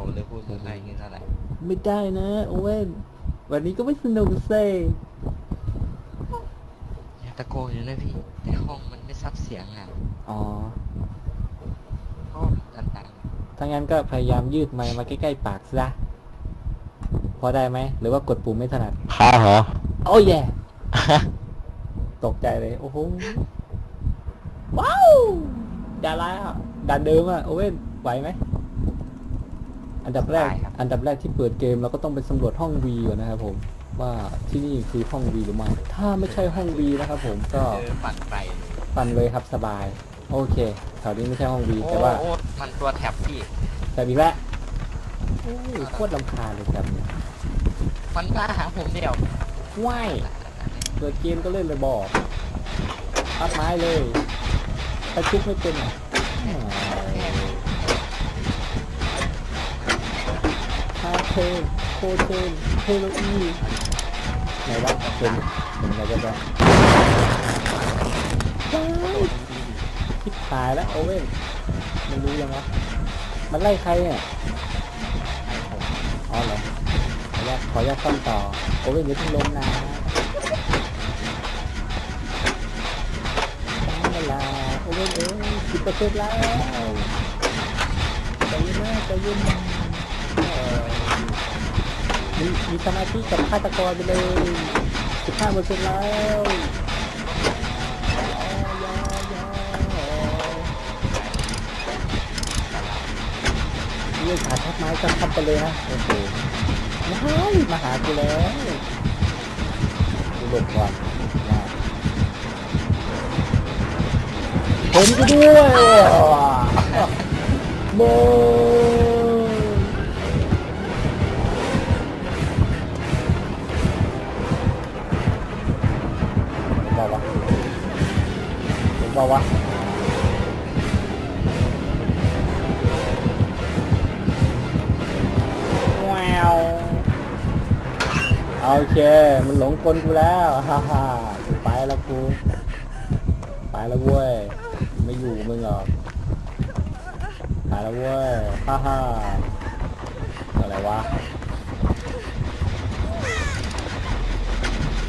ผมเลยพูดภาษาอังกฤษเท่าไหร่ไม่ได้นะโอเว่นวันนี้ก็ไม่สนุกเซ่อย่าตะโกนอยู่นะพี่ในห้องมันไม่ซับเสียงอะอ๋อ ห้องดังถ้างั้นก็พยายามยืดไมค์มาใกล้ๆปากซะ พอได้ไหม หรือว่ากดปุ่มไม่ถนัด ข้าเหรอ โอ้ยแย่ ตกใจเลย โอ้โห ว้าวดาราด่านเดิมอะโอเว่นไหวไหม อันดับแรกอันดับแรกที่เปิดเกมเราก็ต้องไปสำรวจห้องวีก่อนนะครับผม ว่าที่นี่คือห้องวีหรือไม่ ถ้าไม่ใช่ห้องวีนะครับผมก็ๆเออปั่นไปปันเลยครับสบาย โอเคแถวนี้ไม่ใช่ห้องวีโอ้แต่ว่าโอ้มันตัวแท็บพี่ แต่อีกแล้วโอ้ยโคตรลำคาญเลยครับเนี่ยมันมาหาผมเดียวว้ายเปิดเกมก็เล่นเลยบอกตัดไม้เลยตะชุบไม่เป็นอะคา เทนโคเทนเฮโรอีไหนวะเป็นเป็นอะไรกันบ้างว้ายคิดตายแล้วโอเว่นมันรู้ยังวะมันไล่ใครเนี่ยอ๋อเหรอขออนุญาตขออนุญาตซ่อมต่อโอเว่นอย่าเพิ่งล้มนะตั้เวลาโอเว่นเอ้ยสิบเปอร์เซ็นต์แล้วใจเย็นนะใจเย็นเอ่อ มีมีสมาธิกับฆาตกรไปเลยสิบห้าเปอร์เซ็นต์แล้วเรื่องขาทับไม้จะทับไปเลยนะโอ้โหไม่มาหากูแล้วกูหลบก่อนนะเห็นกูด้วยโบ ปล่าวะแววโอเค มันหลงกลกูแล้วฮ่าฮ่ากูไปแล้วกูไปแล้วเว้ย ไม่อยู่มึงหรอกไปแล้วเว้ยฮ่าฮ่าอะไรวะ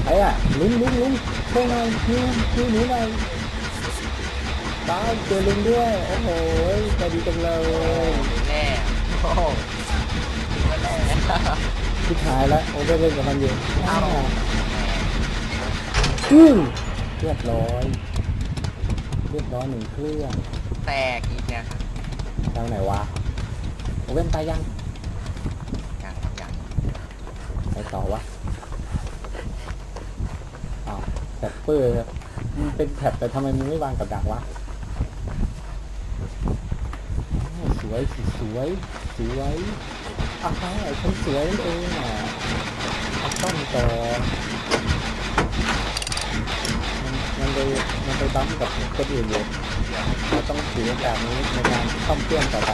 ไอ้อะลุ้งลุ้งลุ้งช่วยหน่อยช่วยช่วยหนูหน่อย ตายเจอลุงด้วย โอ้โหใจดีจังเลยแน่โอ้โหแน่ชิบหายแล้วโอ้ไปเล่นกับมันอยู่เอ้าอืมเรียบร้อยเรียบร้อยหนึ่งเครื่องแตกอีกเนี่ยทางไหนวะโอเว่นตายยังอย่างอย่างไปต่อวะอ้าวแท็บเปอร์มันเป็นแท็บแต่ทำไมมึงไม่วางกับดักวะอ้า วสวยสิสวยสวยอ้าวฉันสวยนั่นเองอะต้องต่อมันมันเลยมันไปบั๊มกับคนอื่นอยู่เราต้องถือโอกาสนี้ในการซ่อมเครื่องต่อไป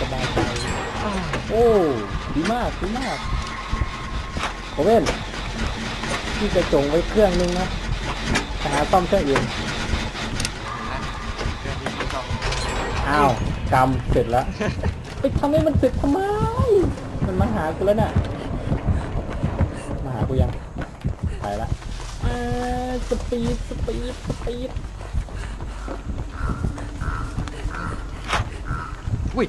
สบายใจโอ้ดีมากดีมากโอเว่นพี่จะจงไว้เครื่องนึงนะ ไปหาซ่อมเครื่องอื่นนะเรื่องนี้ไม่ต้องอ้าวกำเสร็จแล้วไปทำให้มันเสร็จทำไม มันมาหากูแล้วน่ะ มาหากูยังไปละอ่าสปีดสปีดสปีดอุ้ย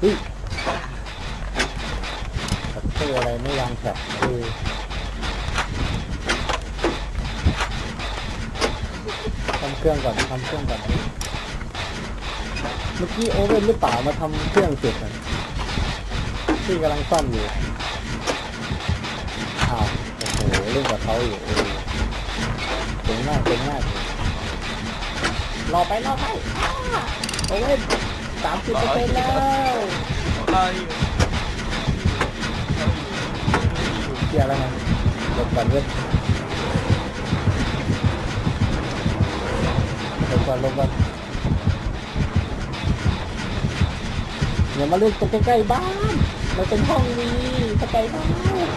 เฮ้ยตัดเสื้อะไรไม่วางแถบคือทำเค รื่องก่อนทำเครื่องก่อน เมื่อกี้โอเว่นหรือเปล่ามาทำเครื่องเสร็จอะที่กำลังซ่อมอยู่อ้าวโอ้โหเล่นกับเขาอยู่เออเก่งมากเก่งมากรอไปรอไปโอเว่นสามสิบเปอร์เซ็นต์แล้วเอ้ยเคลียร์แล้วนะหลบก่อนเว้ย ก่อนลบก่อนอย่ามาเล่นตรงใกล้ๆบ้านมันเป็นห้องวีตะไกลบ้าน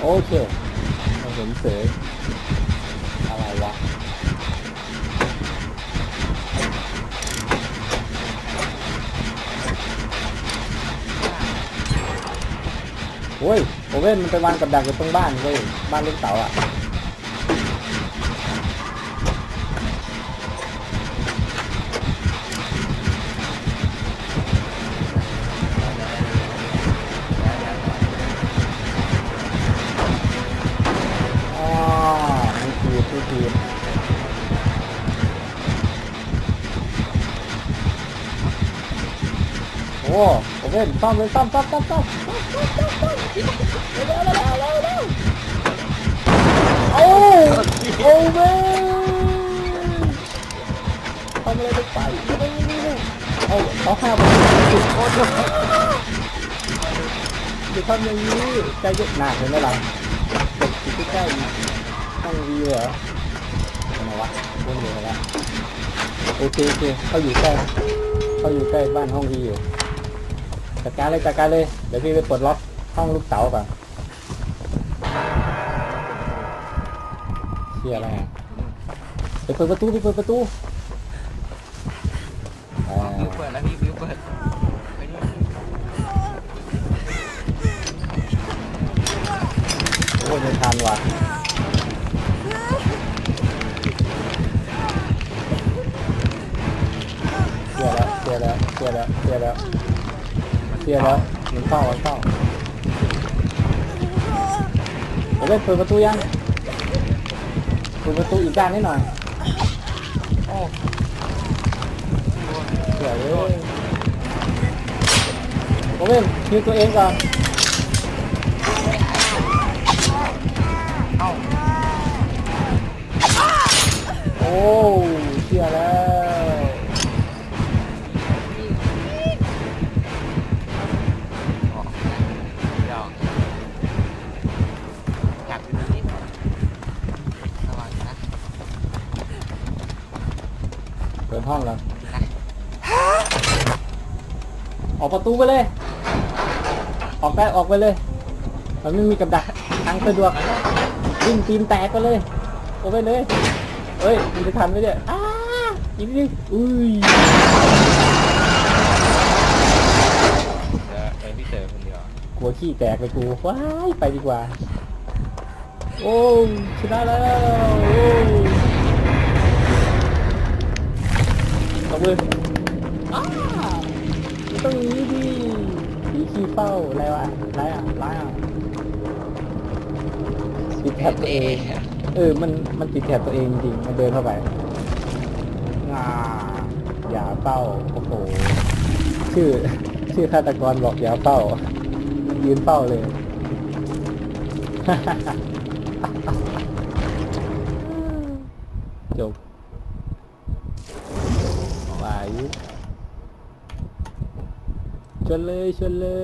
โอเคเราเห็นเสยอะไรวะโอ้ย โอเว่นมันไปวางกับดักอยู่ตรงบ้านเว้ยบ้านลูกเต๋าอะอ๋อไม่ทีมไม่ทีมโอ้โอเว่นซ่อมเลยซ่อมซ่อมซ่อมซ่อมซ่อมซ่อม ซ่อมซ่อมเร็วเร็วเร็วเร็วเร็วโอ้โอเว่ทำอะไรลงไปเร็วเร็วเร็วเอาเอาห้าบาสิบโคตรเลยอทำอย่างนี้ใจเย็นหนักเลยนะเราตกอยู่ใกล้ๆห้องวีเหรอทำไมวะวนอยู่แล้วโอเคโอเคเขาอยู่ใกล้เขาอยู่ใกล้บ้านห้องวีอยู่จัดการเลยจัดการเลยเดี๋ยวพี่ไปปลดล็อกห้องลูกเต๋าก่อน เชี่อะไรอะไปเปิดประตูไปเปิดประตูอ่าวิวเปิดแล้วพี่วิวเปิดไปนี่โอ้ยไม่ทันว่ะเชี่ยแล้วเชี่ยแล้วเชี่ยแล้วเชี่ยแล้วเสียแล้วมันเข้ามันเข้าโอเคเปิดประตูยัง ปิดประตูอีกด้านนิดหน่อยโอ้เดี๋ยวเลยผมเองคิวตัวเองก่อนโอ้เสียแล้ว ออกประตูไปเลย ออกได้ออกไปเลย มันไม่มีกับดักทางสะดวกวิ่งตีนแตกไปเลยโอ้ไปเลยเอ้ยมันจะทันไหมเนี่ยอ้าอีกนิดนึงอุ้ยเดี๋ยวเออพี่เต๋อคนเดียวกลัวขี้แตกเลยกูว้ายไปดีกว่า โอ้ชนะแล้วโอ้ขอบคุณอ้ามัน ต้องอย่างนี้ดิผีขี้เป้าอะไรวะอะไรอะอะไรอะติดแถบตัวเอง เออ มัน มันติดแถบตัวเองจริง มันเดินเข้าไปงาอย่าเป้า โอ้โห ชื่อ ชื่อฆาตกรบอกอย่าเป้ามันยืนเป้าเลย จบไหวชวนเลย சொல்லே சொல்லே.